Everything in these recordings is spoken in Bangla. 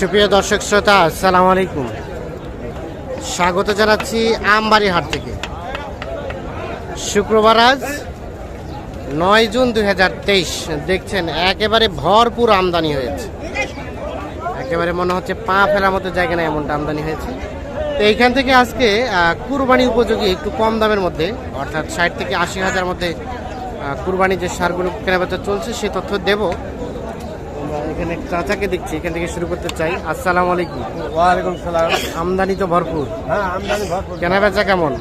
সুপ্রিয় দর্শক শ্রোতা, আসসালামু আলাইকুম। স্বাগত জানাচ্ছি আমবাড়ি হাট থেকে। শুক্রবার আজ নয় জুন দু হাজার তেইশ, দেখছেন, একেবারে ভরপুর আমদানি হয়েছে। একেবারে মনে হচ্ছে পা ফেলার মতো জায়গা নেই এমনটা আমদানি হয়েছে। তো এইখান থেকে আজকে কুরবানি উপযোগী একটু কম দামের মধ্যে, অর্থাৎ ষাট থেকে আশি হাজার মধ্যে কুরবানি যে সারগুলো কেনাবেচা চলছে, সে তথ্য দেব। এখানে চাচাকে দেখছি এখান থেকে শুরু করতে চাই। আসসালামু আলাইকুম। ওয়ালাইকুম সালাম। আমদানি তো ভরপুর। হ্যাঁ আমদানি ভরপুর। কেনাবেচা কেমন?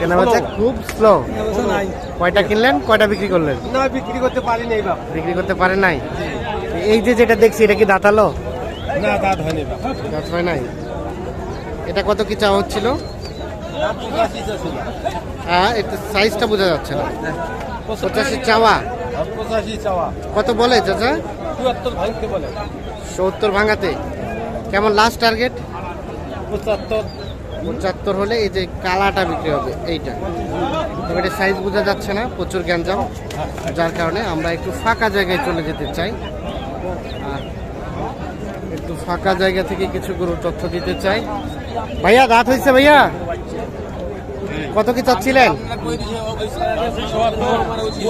কেনাবেচা খুব খুব স্লো কয়টা কিনলেন কয়টা বিক্রি করলেন? না বিক্রি করতে পারি নাই বাপ। বিক্রি করতে পারেন নাই? এই যে যেটা দেখছি এটা কি দাঁতালো না দাঁত হয়নি দাঁত হয় নাই। এটা কত কি চাওয়া হচ্ছিল? হ্যাঁ এটা সাইজটা বোঝা যাচ্ছে না। পঁচাশি চাওয়া। কত বলে চাচা? সত্তর ভাঙাতে। কেমন লাস্ট টার্গেট পঁচাত্তর। পঁচাত্তর হলে এই যে কালাটা বিক্রি হবে এইটা। এটা সাইজ বোঝা যাচ্ছে না প্রচুর গ্যাঞ্জাম। যার কারণে আমরা একটু ফাঁকা জায়গায় চলে যেতে চাই। আর একটু ফাঁকা জায়গা থেকে কিছু গরুর তথ্য দিতে চাই। ভাইয়া দাঁত হয়েছে ভাইয়া? কত কি চাচ্ছিলেন?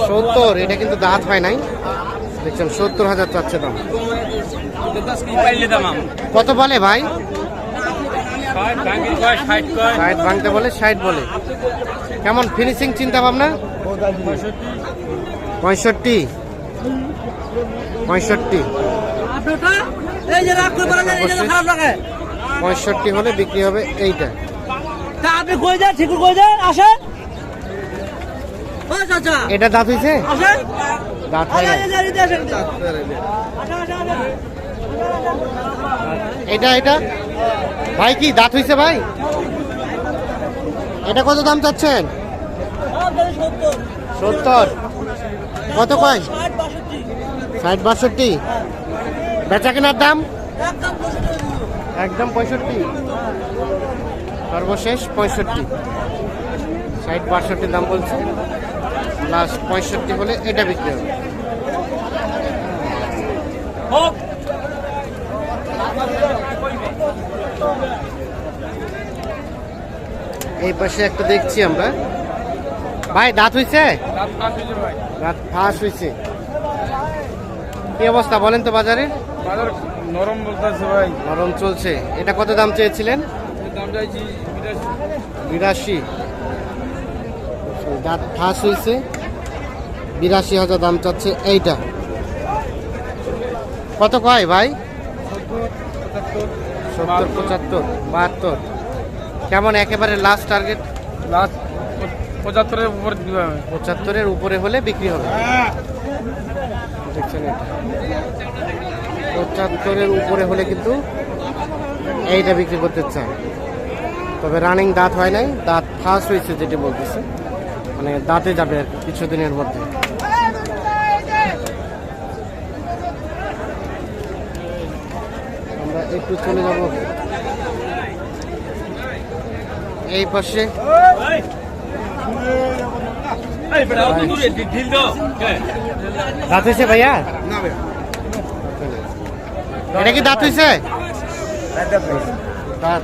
সত্তর এটা কিন্তু দাঁত হয় নাই। দেখছেন সত্তর হাজার চাচ্ছে দাম। কত বলে ভাই? ষাট ভাঙতে বলে ষাট বলে। কেমন ফিনিশিং চিন্তা ভাবনা পঁয়ষট্টি। পঁয়ষট্টি। পঁয়ষট্টি হলে বিক্রি হবে এইটা। তা আপনি কই যান? ঠিক কই যান? আসেন। এটা দাঁত হয়েছে দাঁত। এটা এটা? ভাই কি দাঁত হয়েছে ভাই? এটা কত দাম চাচ্ছেন? সত্তর। কত কয়? ষাট, বাষট্টি। ষাট বেচা কেনার দাম। একদম পঁয়ষট্টি। সর্বশেষ পঁয়ষট্টি। ষাট বাষট্টি দাম বলছে। লাস্ট পঁয়ষট্টি হলে এটা বিক্রি হবে। এই পাশে একটা দেখছি আমরা। ভাই দাঁত হইছে? দাঁত ফাঁস হইছে। কি অবস্থা বলেন তো বাজারে? বাজার নরম বলতেছে ভাই। নরম চলছে। এটা কত দাম চেয়েছিলেন? বিরাশি দাঁত ফাঁস হয়েছে বিরাশি হাজার দাম চাচ্ছে এইটা। কত কয় ভাই? সত্তর পঁচাত্তর বাহাত্তর। কেমন একেবারে লাস্ট টার্গেট লাস্ট পঁচাত্তরের উপর পঁচাত্তরের উপরে হলে বিক্রি হবে। দেখছেন এটা। পঁচাত্তরের উপরে হলে কিন্তু এইটা বিক্রি করতে চায়। তবে রানিং দাঁত হয় নাই, দাঁত ফার্স্ট হয়েছে যেটি বলতেছে। মানে দাঁতে যাবে আর কিছুদিনের মধ্যে। আমরা একটু চলে যাব। এই পাশে। দাঁত হয়েছে ভাইয়া? এটা কি দাঁত হয়েছে? দাঁত।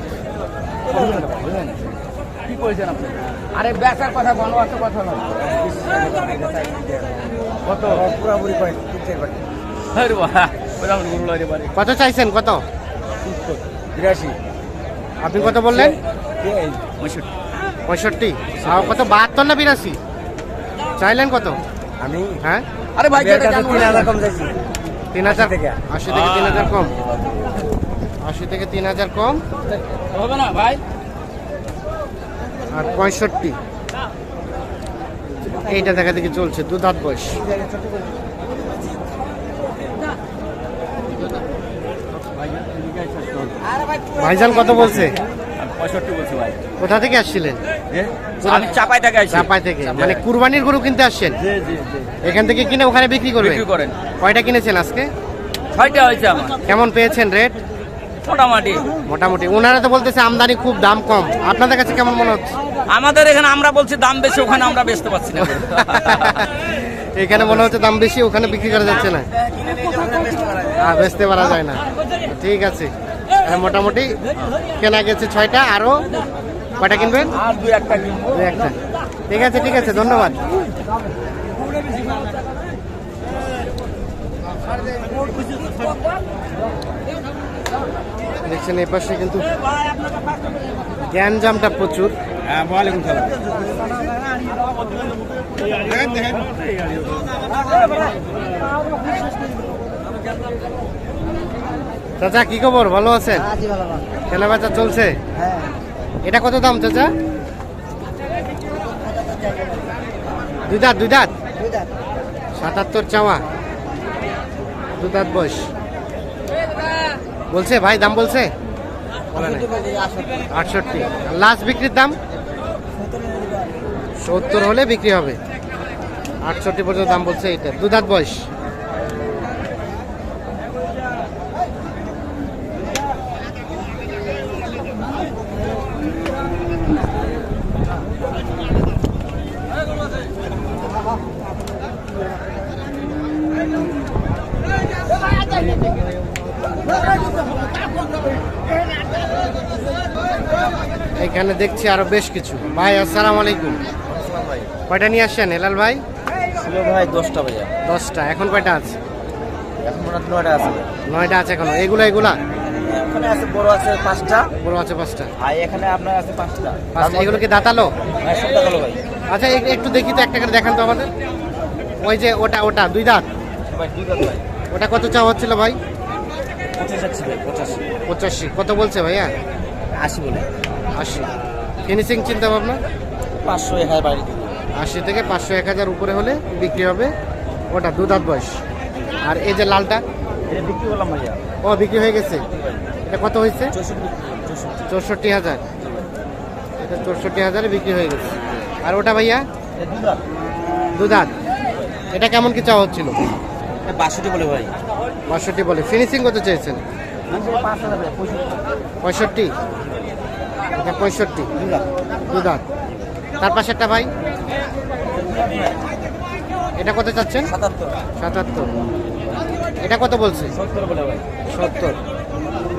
কি করেছেন আপনি আরে বেচার কথা বলো অত কথা নয়। কত? পুরাপুরি কত চাইছেন কত? বিরাশি। আপনি কত বললেন? পঁয়ষট্টি। পঁয়ষট্টি। আর কত বাহাত্তর না বিরাশি? চাইলেন কত? আমি? হ্যাঁ? আরে ভাই তিন হাজার কম চাইছি। তিন হাজার থেকে। আশি থেকে তিন হাজার কম। আশি থেকে তিন হাজার কম। হবে না ভাই? আর পঁয়ষট্টি। এইটা দেখা দেখি চলছে দু দাঁত বয়স। ভাইজান কত বলছে? পঁয়ষট্টি বলছি ভাই। কোথা থেকে আসছিলেন? চাপাই থেকে চাপাই থেকে। মানে কুরবানির গরু কিনতে আসছেন? জি জি জি। এখান থেকে কিনে ওখানে বিক্রি করবেন? কয়টা কিনেছেন আজকে? ছয়টা হয়েছে কেমন পেয়েছেন রেট? মোটামুটি। মোটামুটি। ওনারা তো বলতেছে আমদানি খুব দাম কম। আপনাদের কাছে কেমন মনে হচ্ছে? আমাদের এখানে আমরা বলছি দাম বেশি ওখানে আমরা বেচতে পারছি না। এখানে মনে হচ্ছে দাম বেশি ওখানে বিক্রি করা যাচ্ছে না। হ্যাঁ বেচতে পারা যায় না। ঠিক আছে। হ্যাঁ, মোটামুটি। কেনা গেছে ছয়টা আরও কয়টা কিনবেন? দুই একটা। ঠিক আছে ঠিক আছে ধন্যবাদ। দেখছেন এই পাশে কিন্তু গ্যাঞ্জামটা প্রচুর। হ্যাঁ ওয়ালাইকুম সালাম। চাচা কি খবর? ভালো আছেন? কেনা বেচা চলছে? এটা কত দাম চাচা? দুই দাঁত? দুই দাঁত। সাতাত্তর চাওয়া। দু দাঁত বয়স। বলছে, ভাই, দাম বলছে? আটষট্টি। লাস্ট বিক্রির দাম? সত্তর হলে বিক্রি হবে। আটষট্টি পর্যন্ত দাম বলছে এটা দুধাত বয়স। এখানে দেখছি আরও বেশ কিছু। ভাই আসসালাম আলাইকুম। কয়টা নিয়ে আসছেন হেলাল ভাই? ছিল ভাই দশটা বাজে দশটা। এখন কয়টা আছে? এখন মনে নয়টা আছে। নয়টা আছে এখনও। এগুলা এগুলা? এখানে আছে বড় আছে পাঁচটা। বড় আছে পাঁচটা। আর এখানে আপনার আছে পাঁচটা। পাঁচটা। এগুলো কি দাঁতালো? হ্যাঁ ভাই। আচ্ছা একটু দেখি তো একটা করে দেখান তো আমাদের। ওই যে ওটা ওটা দুই দাঁত? ভাই দুই গেল ভাই। ওটা কত চাওয়া হচ্ছিল ভাই? পঁচাশি ভাই পঁচাশি। পঁচাশি। কত বলছে ভাইয়া? আশি বলে। আশি। ফিনিশিং চিন্তা ভাবনা? পাঁচশো এক হাজার বাড়ি আশি থেকে পাঁচশো এক হাজার উপরে হলে বিক্রি হবে ওটা দু দাঁত বয়স। আর এই যে লালটা? বিক্রি করলাম ভাইয়া। ও বিক্রি হয়ে গেছে। এটা কত হয়েছে? চৌষট্টি হাজার। এটা চৌষট্টি হাজারে বিক্রি হয়ে গেছে। আর ওটা ভাইয়া? দু দাঁত এটা কেমন কি চাওয়া হচ্ছিল? বাষট্টি বলে ভাই। বাষট্টি বলে। ফিনিশিং কত চেয়েছেন পঁয়ষট্টি। এটা পঁয়ষট্টি। দুই দু দাঁত। তার পাশে একটা ভাই? এটা কত চাচ্ছেন? সাতাত্তর। এটা কত বলছে? সত্তর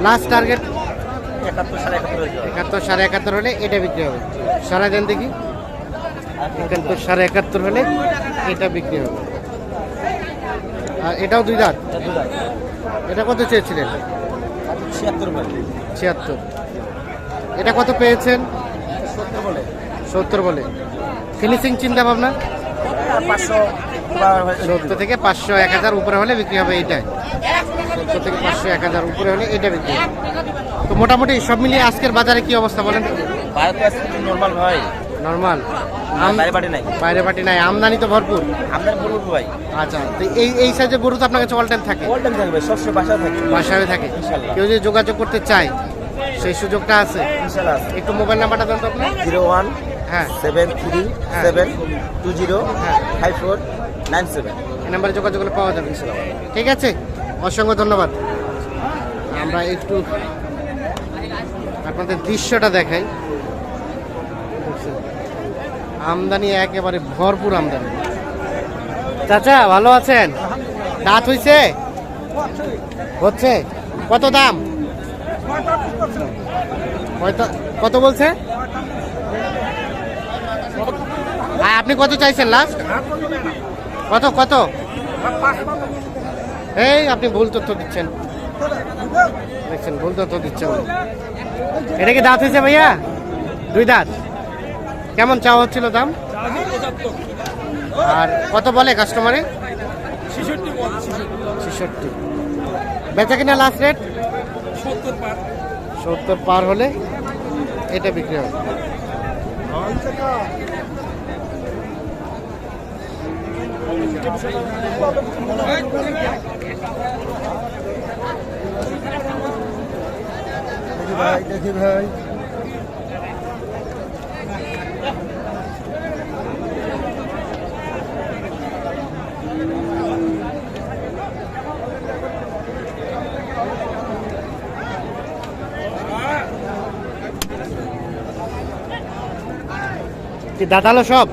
লাস্ট টার্গেট একাত্তর সাড়ে একাত্তর হলে এটা বিক্রি হবে। সারা দেন দেখি। একাত্তর সাড়ে একাত্তর হলে এটা বিক্রি হবে। আর এটাও দুই দাঁত? এটা এটা কত চেয়েছিলেন? ছিয়াত্তর ছিয়াত্তর। এটা কত পেয়েছেন? সত্তর বলে। সত্তর বলে ফিনিশিং চিন্তা ভাবনা? পাঁচশো সত্তর থেকে পাঁচশো এক হাজার উপরে হলে বিক্রি হবে এইটাই সত্তর থেকে পাঁচশো এক হাজার উপরে হলে এটা বিক্রি হবে। তো মোটামুটি সব মিলিয়ে আজকের বাজারে কি অবস্থা বলেন? নর্মাল ভাই। নর্মাল বাইরে পাটি নাই। আমদানি তো ভরপুর। ভাই। আচ্ছা তো এই এই সাইজের গরু তো আপনার কাছে অল টাইম থাকে? অল টাইম থাকবে সবসময় বাসা থাকবে বাসায় থাকে। কেউ যদি যোগাযোগ করতে চায় সেই সুযোগটা আছে? একটু মোবাইল নাম্বারটা দেন তো আপনি। জিরো ওয়ান হ্যাঁ। সেভেন থ্রি হ্যাঁ। সেভেন টু জিরো হ্যাঁ। Five four nine seven. এই নাম্বারে যোগাযোগ করলে পাওয়া যাবে ঠিক আছে? অসংখ্য ধন্যবাদ। আমরা একটু আপনাদের দৃশ্যটা দেখাই। আমদানি একেবারে ভরপুর আমদানি। চাচা ভালো আছেন? দাঁত হইছে? হচ্ছে? কত দাম? কত- বলছে? আপনি কত চাইছেন লাস্ট কত কত? এই, আপনি ভুল তথ্য দিচ্ছেন। দেখছেন, ভুল তথ্য দিচ্ছেন এটা কি দাঁত হয়েছে ভাইয়া? দুই দাঁত। কেমন চাওয়া হচ্ছিল দাম? আর কত বলে কাস্টমারে ছেষট্টি। বেচা কিনা লাস্ট রেট সত্তর পার হলে এটা বিক্রি হবে। ভাই দেখি ভাই। কি দাঁতালো সব?